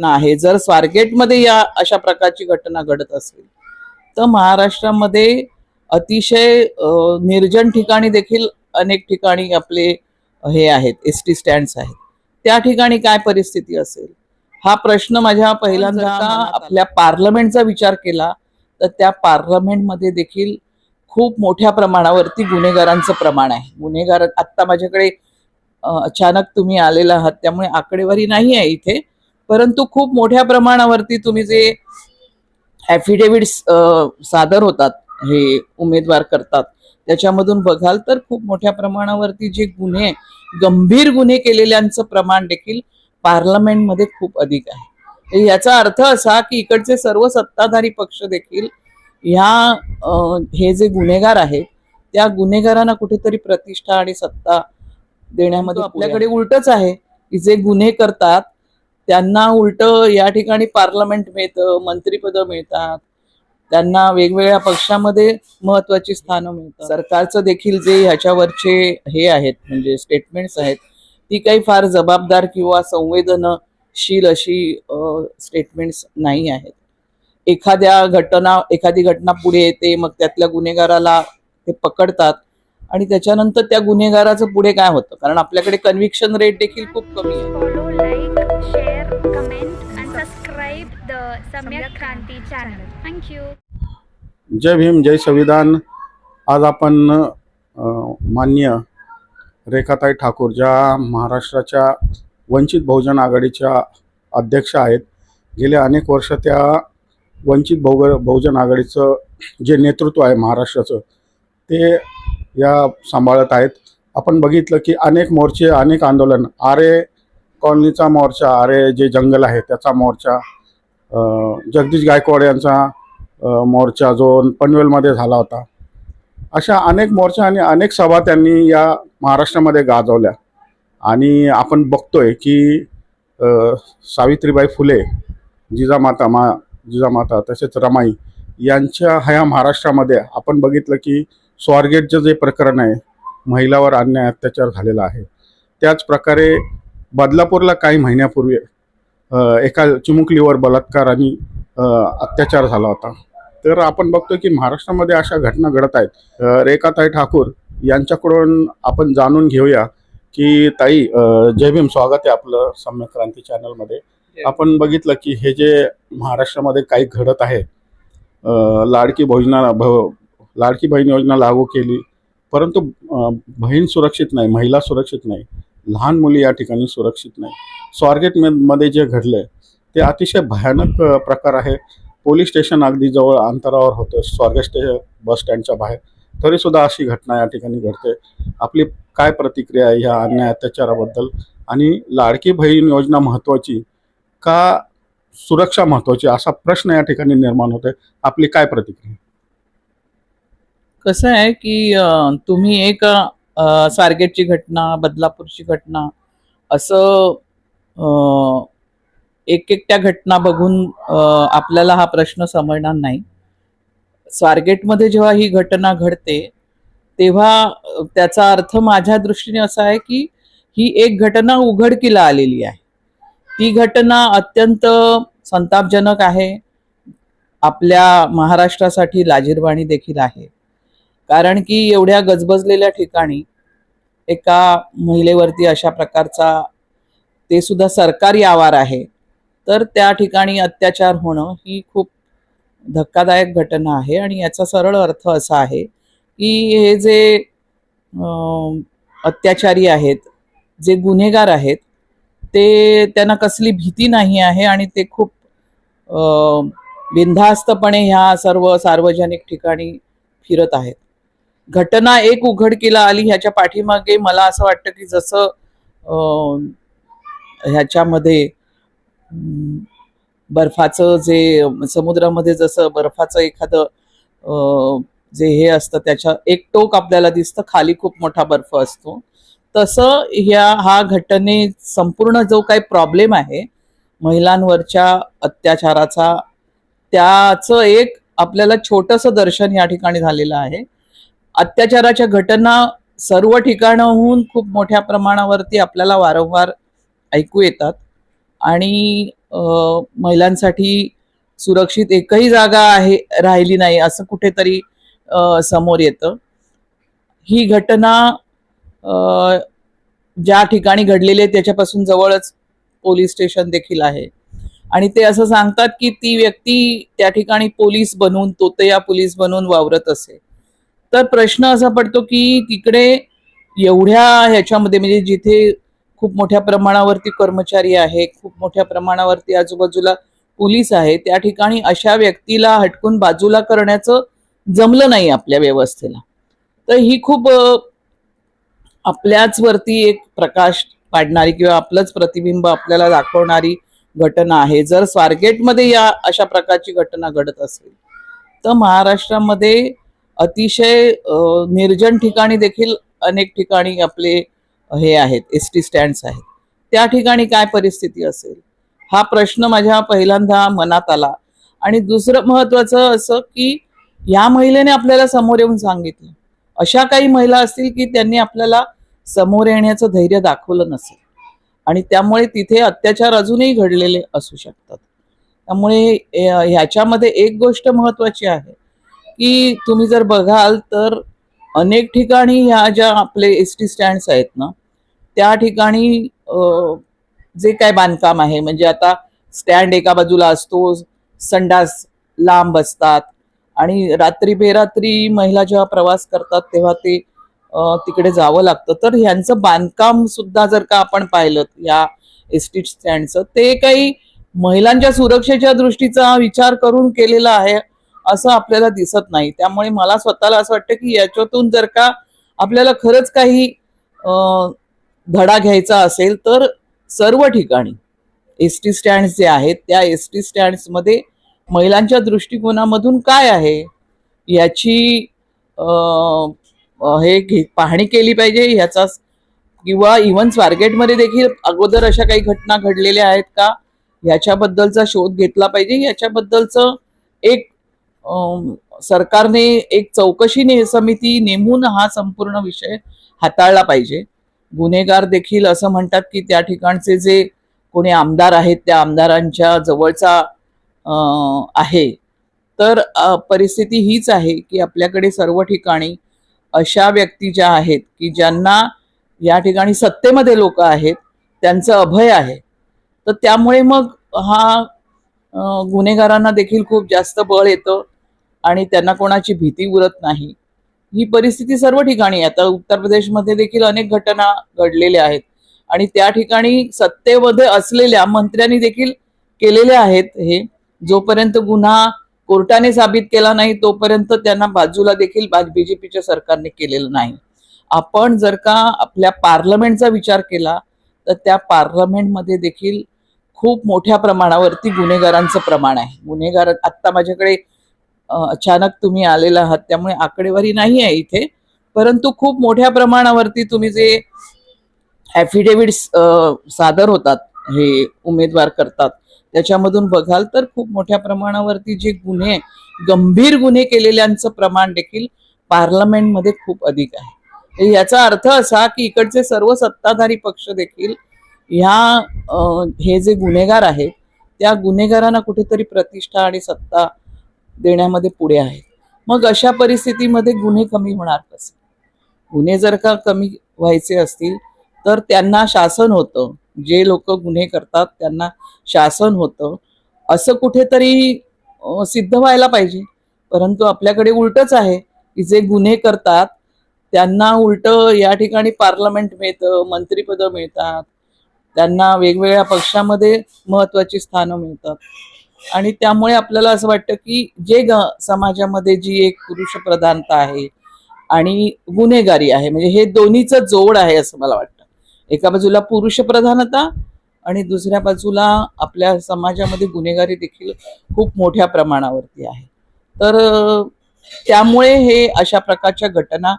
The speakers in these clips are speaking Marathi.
घटना आहे. जर स्वारगेटमध्ये या अशा प्रकारची घटना घडत असेल तर महाराष्ट्रामध्ये अतिशय निर्जन ठिकाणी देखील अनेक ठिकाणी आपले हे आहेत एस टी स्टँड्स आहेत. त्या ठिकाणी काय परिस्थिती असेल? हा प्रश्न माझ्या पहिल्यांदा आपल्या पार्लमेंटचा विचार केला तर त्या पार्लमेंटमध्ये देखील खूप मोठ्या प्रमाणावरती गुन्हेगारांचं प्रमाण आहे. गुन्हेगार आत्ता माझ्याकडे अचानक तुम्ही आलेला आहात त्यामुळे आकडेवारी नाही आहे इथे. परंतु खूप मोठ्या प्रमाणावरती तुम्ही जे ॲफिडेव्हिट सादर होतात हे उमेदवार करतात त्याच्यामधून बघाल तर खूप मोठ्या प्रमाणावरती जे गुन्हे गंभीर गुन्हे केलेल्यांचं प्रमाण देखील पार्लमेंटमध्ये खूप अधिक आहे. याचा अर्थ असा की इकडचे सर्व सत्ताधारी पक्ष देखील ह्या हे जे गुन्हेगार आहेत त्या गुन्हेगारांना कुठेतरी प्रतिष्ठा आणि सत्ता देण्यामध्ये आपल्याकडे उलटच आहे की जे गुन्हे करतात त्यांना उलट या ठिकाणी पार्लमेंट मिळतं मंत्रीपद मिळतात. त्यांना वेगवेगळ्या पक्षामध्ये महत्वाची स्थानं मिळतात. सरकारचं देखील जे ह्याच्यावरचे हे आहेत म्हणजे स्टेटमेंट्स आहेत ती काही फार जबाबदार किंवा संवेदनशील अशी स्टेटमेंट्स नाही आहेत. एखाद्या घटना एखादी घटना पुढे येते मग त्यातल्या गुन्हेगाराला ते पकडतात आणि त्याच्यानंतर त्या गुन्हेगाराचं पुढे काय होतं? कारण आपल्याकडे कन्व्हिक्शन रेट देखील खूप कमी आहे. जय भीम जय संविधान. आज आपण अ, माननीय रेखाताई ठाकूर ज्या महाराष्ट्राच्या वंचित बहुजन आघाडीच्या अध्यक्ष आहेत. गेले अनेक वर्ष त्या वंचित बहु बहुजन आघाडीचं जे नेतृत्व आहे महाराष्ट्राचं ते या सांभाळत आहेत. आपण बघितलं की अनेक मोर्चे अनेक आंदोलन. आरे कॉलनीचा मोर्चा आरे जे जंगल आहे त्याचा मोर्चा जगदीश गायकवाड यांचा मोर्चा जो पनवेलमध्ये झाला होता. अशा अनेक मोर्चा आणि अनेक सभा त्यांनी या महाराष्ट्रामध्ये गाजवल्या. आणि आपण बघतोय की सावित्रीबाई फुले जिजामाता मा जिजामाता तसेच रमाई यांच्या ह्या महाराष्ट्रामध्ये आपण बघितलं की स्वारगेटचं जे प्रकरण आहे महिलावर अन्याय अत्याचार झालेला आहे. त्याच प्रकारे बदलापूरला काही महिन्यापूर्वी एका चिमुकलीवर बलात्कार आणि अत्याचार झाला होता. तर आपण बघतो की महाराष्ट्रामध्ये अशा घटना घडत आहेत. रेखाताई ठाकूर यांच्याकडून आपण जाणून घेऊया की ताई जय भीम स्वागत आहे आपलं सम्यक क्रांती चॅनलमध्ये. आपण बघितलं की हे जे महाराष्ट्रामध्ये काही घडत आहे लाडकी भोजना भ लाडकी बहीण योजना लागू केली परंतु बहीण सुरक्षित नाही महिला सुरक्षित नाही. लहान मुली या ठिकाणी सुरक्षित नाही. स्वारगेटमध्ये जे घडलंय ते अतिशय भयानक प्रकार आहे. पोलीस स्टेशन अगदी जवळ अंतरावर होतं. स्वारगेट स्टे बस स्टँडच्या बाहेर. तरी सुद्धा अशी घटना या ठिकाणी घडते. आपली काय प्रतिक्रिया आहे ह्या अन्याय अत्याचाराबद्दल? आणि लाडकी बहीण योजना महत्वाची का सुरक्षा महत्वाची? असा प्रश्न या ठिकाणी निर्माण होतोय. आपली काय प्रतिक्रिया? कसं आहे की तुम्ही एक स्वारगेटची घटना बदलापूरची घटना असं एक एकट्या घटना बघून आपल्याला हा प्रश्न समजणार नाही. स्वारगेटमध्ये जेव्हा ही घटना घडते तेव्हा त्याचा अर्थ माझ्या दृष्टीने असा आहे की ही एक घटना उघडकीला आलेली आहे. ती घटना अत्यंत संतापजनक आहे. आपल्या महाराष्ट्रासाठी लाजीरवाणी देखील आहे. कारण की एवढ्या गजबजलेल्या ठिकाणी एका महिलेवरती अशा प्रकारचा ते सुद्धा सरकारी आवार आहे. तर त्या ठिकाणी अत्याचार होणं ही खूप धक्कादायक घटना आहे आणि याचा सरळ अर्थ असा आहे की हे जे अत्याचारी आहेत जे गुन्हेगार आहेत ते त्यांना कसली भीती नाही आहे आणि ते खूप बिंधास्तपणे बिनधास्तपणे ह्या सर्व सार्वजनिक ठिकाणी फिरत आहेत. घटना एक उघडकीला आली ह्याच्या पाठीमागे मला असं वाटतं की जसं ह्याच्यामध्ये बर्फाचं जे समुद्रामध्ये जसं बर्फाचं एखादं जे हे असतं त्याच्या एक टोक आपल्याला दिसतं खाली खूप मोठा बर्फ असतो. तसं ह्या हा घटने संपूर्ण जो काही प्रॉब्लेम आहे महिलांवरच्या अत्याचाराचा त्याचं एक आपल्याला छोटंसं दर्शन या ठिकाणी झालेलं आहे. अत्याचाराच्या घटना सर्व ठिकाणाहून खूप मोठ्या प्रमाणावरती आपल्याला वारंवार ऐकू येतात. आणि महिलांसाठी सुरक्षित एकही जागा आहे राहिली नाही असं कुठेतरी समोर येतं. ही घटना ज्या ठिकाणी घडलेली आहे त्याच्यापासून जवळच पोलीस स्टेशन देखील आहे. आणि ते असं सांगतात की ती व्यक्ती त्या ठिकाणी पोलीस बनून तोतया पोलीस बनून वावरत असे. तर प्रश्न असा पडतो की तिकडे एवढ्या ह्याच्यामध्ये म्हणजे जिथे खूप मोठ्या प्रमाणावरती कर्मचारी आहे खूप मोठ्या प्रमाणावरती आजूबाजूला पोलीस आहे त्या ठिकाणी अशा व्यक्तीला हटकून बाजूला करण्याचं जमलं नाही आपल्या व्यवस्थेला. तर ही खूप आपल्याच वरती एक प्रकाश पाडणारी किंवा आपलंच प्रतिबिंब आपल्याला दाखवणारी घटना आहे. जर स्वारगेटमध्ये या अशा प्रकारची घटना घडत असेल तर महाराष्ट्रामध्ये अतिशय निर्जन ठिकाणी देखील अनेक ठिकाणी आपले हे आहेत एस टी स्टँड्स आहेत. त्या ठिकाणी काय परिस्थिती असेल? हा प्रश्न माझ्या पहिल्यांदा मनात आला. आणि दुसरं महत्वाचं असं की या महिलेने आपल्याला समोर येऊन सांगितलं. अशा काही महिला असतील की त्यांनी आपल्याला समोर येण्याचं धैर्य दाखवलं नसेल. आणि त्यामुळे तिथे अत्याचार अजूनही घडलेले असू शकतात. त्यामुळे ह्याच्यामध्ये एक गोष्ट महत्वाची आहे. की तुम्ही जर बघाल तर अनेक ठिकाणी ह्या ज्या आपले एस टी स्टँड्स आहेत ना त्या ठिकाणी जे काय बांधकाम आहे म्हणजे आता स्टँड एका बाजूला असतो संडास लांब असतात आणि रात्री बेरात्री महिला जेव्हा प्रवास करतात तेव्हा ते तिकडे जावं लागतं. तर ह्यांचं बांधकाम सुद्धा जर का आपण पाहिलं या एस टी स्टँडचं ते काही महिलांच्या सुरक्षेच्या दृष्टीचा विचार करून केलेला आहे. असं आपल्याला दिसत नाही. त्यामुळे मला स्वतःला असं वाटतं की याच्यातून जर का आपल्याला खरंच काही धडा घ्यायचा असेल तर सर्व ठिकाणी एस टी स्टँड्स जे आहेत त्या एस टी स्टँड्समध्ये महिलांच्या दृष्टिकोनामधून काय आहे याची हे घे- पाहणी केली पाहिजे ह्याचा किंवा इव्हन स्वारगेटमध्ये देखील अगोदर अशा काही घटना घडलेल्या आहेत का? ह्याच्याबद्दलचा शोध घेतला पाहिजे. याच्याबद्दलचं एक सरकारने एक चौकशी ने समिती नेमून हा संपूर्ण विषय हाताळला पाहिजे. गुन्हेगार देखील असं म्हणतात की त्या ठिकाणचे जे कोणी आमदार आहेत त्या आमदारांच्या जवळचा आहे. तर परिस्थिती हीच आहे की आपल्याकडे सर्व ठिकाणी अशा व्यक्ती ज्या आहेत की ज्यांना या ठिकाणी सत्तेमध्ये लोक आहेत त्यांचं अभय आहे. तर त्यामुळे मग हा गुन्हेगारांना देखील खूप जास्त बळ येतं आणि त्यांना कोणाची भीती उरत नाही. ही परिस्थिती सर्व ठिकाणी आता उत्तर प्रदेशमध्ये देखील अनेक घटना घडलेल्या आहेत. आणि त्या ठिकाणी सत्तेमध्ये असलेल्या मंत्र्यांनी देखील केलेले आहेत हे. जोपर्यंत गुन्हा कोर्टाने साबित केला नाही तोपर्यंत त्यांना बाजूला देखील बीजेपीच्या सरकारने केलेलं नाही. आपण जर का आपल्या पार्लमेंटचा विचार केला तर त्या पार्लमेंटमध्ये देखील खूप मोठ्या प्रमाणावरती गुन्हेगारांचं प्रमाण आहे. गुन्हेगार आत्ता माझ्याकडे अचानक तुम्ही आलेला आहात त्यामुळे आकडेवारी नाही आहे इथे. परंतु खूप मोठ्या प्रमाणावरती तुम्ही जे ॲफिडेव्हिट्स सादर होतात हे उमेदवार करतात त्याच्यामधून बघाल तर खूप मोठ्या प्रमाणावरती जे गुन्हे गंभीर गुन्हे केलेल्यांचं प्रमाण देखील पार्लमेंटमध्ये खूप अधिक आहे. याचा अर्थ असा की इकडचे सर्व सत्ताधारी पक्ष देखील ह्या हे जे गुन्हेगार आहेत त्या गुन्हेगारांना कुठेतरी प्रतिष्ठा आणि सत्ता देण्यामध्ये पुढे आहेत. मग अशा परिस्थितीमध्ये गुन्हे कमी होणार कसे? गुन्हे जर का कमी व्हायचे असतील तर त्यांना शासन होतं. जे लोक गुन्हे करतात त्यांना शासन होतं. असं कुठेतरी सिद्ध व्हायला पाहिजे. परंतु आपल्याकडे उलटच आहे की जे गुन्हे करतात त्यांना उलट या ठिकाणी पार्लमेंट मिळतं मंत्रीपदं मिळतात त्यांना वेगवेगळ्या पक्षामध्ये महत्वाची स्थानं मिळतात. आणि त्यामुळे आपल्याला असं वाटतं की जे ग समाजामध्ये जी एक पुरुष प्रधानता आहे आणि गुन्हेगारी आहे म्हणजे हे दोन्हीचं जोड आहे असं मला वाटतं. एका बाजूला पुरुष प्रधानता आणि दुसऱ्या बाजूला आपल्या समाजामध्ये गुन्हेगारी देखील खूप मोठ्या प्रमाणावरती आहे. तर त्यामुळे हे अशा प्रकारच्या घटना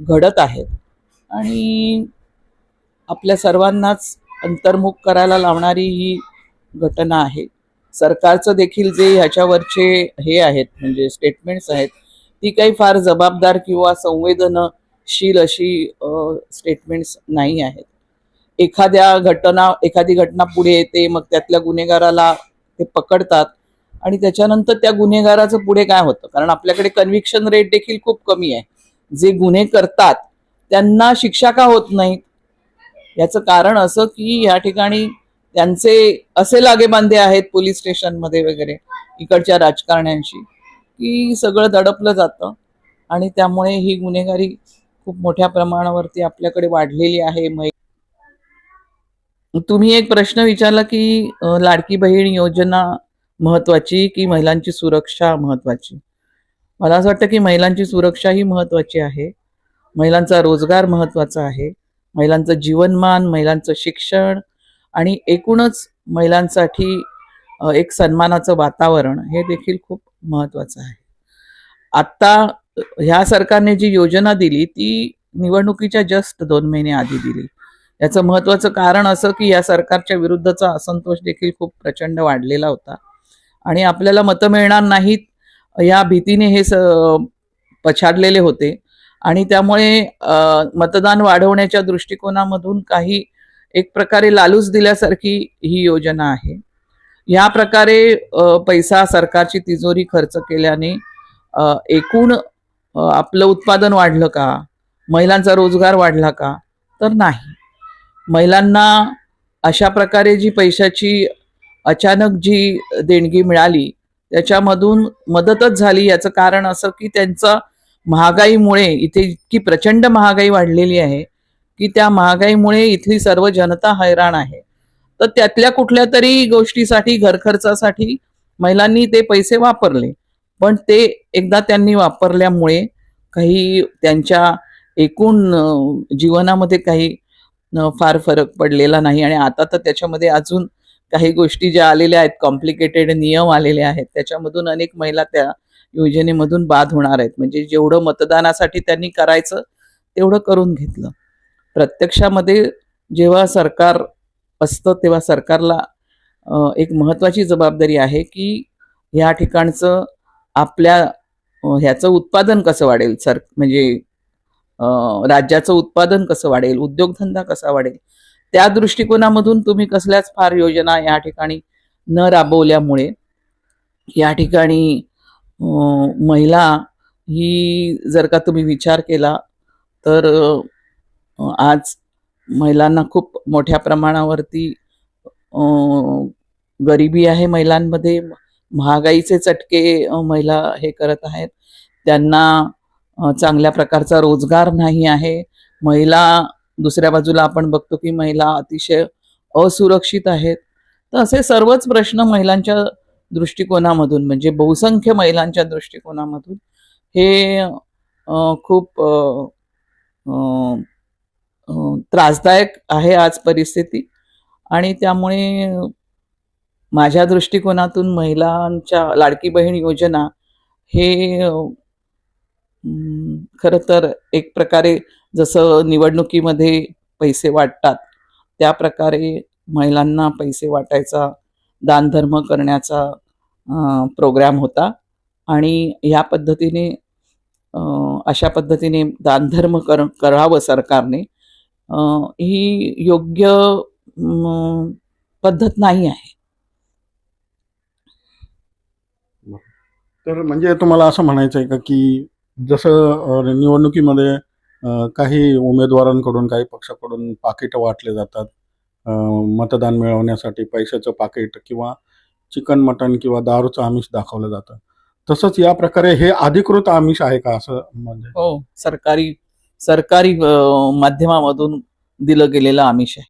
घडत आहेत. आणि आपल्या सर्वांनाच अंतर्मुख करायला लावणारी ही घटना आहे. सरकारचं देखील जे ह्याच्यावरचे हे आहेत म्हणजे स्टेटमेंट्स आहेत ती काही फार जबाबदार किंवा संवेदनशील अशी स्टेटमेंट्स नाही आहेत. एखाद्या घटना एखादी घटना पुढे येते मग त्यातल्या गुन्हेगाराला ते पकडतात आणि त्याच्यानंतर त्या गुन्हेगाराचं पुढे काय होतं? कारण आपल्याकडे कन्व्हिक्शन रेट देखील खूप कमी आहे. जे गुन्हे करतात त्यांना शिक्षा का होत नाहीत याचं कारण असं की या ठिकाणी त्यांचे असे लागेबांधे आहेत पोलीस स्टेशनमध्ये वगैरे इकडच्या राजकारण्यांशी की सगळं दडपलं जातं. आणि त्यामुळे ही गुन्हेगारी खूप मोठ्या प्रमाणावरती आपल्याकडे वाढलेली आहे. मै- तुम्ही एक प्रश्न विचारला की लाडकी बहीण योजना महत्वाची की महिलांची सुरक्षा महत्वाची? मला असं वाटतं की महिलांची सुरक्षा ही महत्वाची आहे. महिलांचा रोजगार महत्त्वाचा आहे. महिलांचं जीवनमान महिलांचं शिक्षण आणि एकूणच महिलांसाठी एक सन्मानाचं वातावरण हे देखील खूप महत्त्वाचं आहे. आत्ता ह्या सरकारने जी योजना दिली ती निवडणुकीच्या जस्ट दोन महिने आधी दिली. याचं महत्त्वाचं कारण असं की या सरकारच्या विरुद्धचा असंतोष देखील खूप प्रचंड वाढलेला होता. आणि आपल्याला मतं मिळणार नाहीत या भीतीने हे स पछाडलेले होते. आणि त्यामुळे मतदान वाढवण्याच्या दृष्टिकोनामधून काही एक प्रकारे लालूच दिल्यासारखी ही योजना आहे. या प्रकारे पैसा सरकारची तिजोरी खर्च केल्याने एकूण आपलं उत्पादन वाढलं का? महिलांचा रोजगार वाढला का? तर नाही. महिलांना अशा प्रकारे जी पैशाची अचानक जी देणगी मिळाली त्याच्यामधून मदतच झाली याचं कारण असं की त्यांचं महागाईमुळे इथे इतकी प्रचंड महागाई वाढलेली आहे की त्या महागाईमुळे इथली सर्व जनता हैराण आहे. तर त्यातल्या कुठल्या तरी गोष्टीसाठी घरखर्चासाठी महिलांनी ते पैसे वापरले. पण ते एकदा त्यांनी वापरल्यामुळे काही त्यांच्या एकूण जीवनामध्ये काही फार फरक पडलेला नाही आणि आता तर त्याच्यामध्ये अजून काही गोष्टी ज्या आलेल्या आहेत कॉम्प्लिकेटेड नियम आलेले आहेत त्याच्यामधून अनेक महिला त्या योजनेमधून बाद होणार आहेत. म्हणजे जेवढं मतदानासाठी त्यांनी करायचं तेवढं करून घेतलं. प्रत्यक्षामध्ये जेव्हा सरकार असतं तेव्हा सरकारला एक महत्त्वाची जबाबदारी आहे की ह्या ठिकाणचं आपल्या ह्याचं उत्पादन कसं वाढेल? सर म्हणजे राज्याचं उत्पादन कसं वाढेल? उद्योगधंदा कसा वाढेल? त्या दृष्टिकोनामधून तुम्ही कसल्याच फार योजना या ठिकाणी न राबवल्यामुळे या ठिकाणी महिला ही जर का तुम्ही विचार केला तर आज महिलांना खूप मोठ्या प्रमाणावरती गरिबी आहे महिलांमध्ये. महागाईचे चटके महिला हे करत आहेत. त्यांना चांगल्या प्रकारचा रोजगार नाही आहे. महिला दुसऱ्या बाजूला आपण बघतो की महिला अतिशय असुरक्षित आहेत. तर असे सर्वच प्रश्न महिलांच्या दृष्टिकोनामधून म्हणजे बहुसंख्य महिलांच्या दृष्टिकोनामधून हे खूप त्रासदायक आहे आज परिस्थिती. आणि त्यामुळे माझ्या दृष्टिकोनातून महिलांच्या लाडकी बहीण योजना हे खरं तर एक प्रकारे जसं निवडणुकीमध्ये पैसे वाटतात त्या प्रकारे महिलांना पैसे वाटायचा दानधर्म करण्याचा प्रोग्रॅम प्रोग्राम होता. आणि ह्या पद्धतीने अशा पद्धतीने दानधर्म कर करावं सरकारने. ही योग्य पद्धत नाही आहे. तर म्हणजे तुम्हाला असं म्हणायचं आहे का की जसं निवडणुकीमध्ये काही उमेदवारांकडून काही पक्षाकडून पाकिटं वाटले जातात मतदान मिळवण्यासाठी पैशाचं पाकिट किंवा चिकन मटन किंवा दारूचं आमिष दाखवलं जातं. तसंच या प्रकारे हे अधिकृत आमिष आहे का असं म्हणजे? हो सरकारी सरकारी माध्यमामधून दिलं गेलेलं आमिष आहे.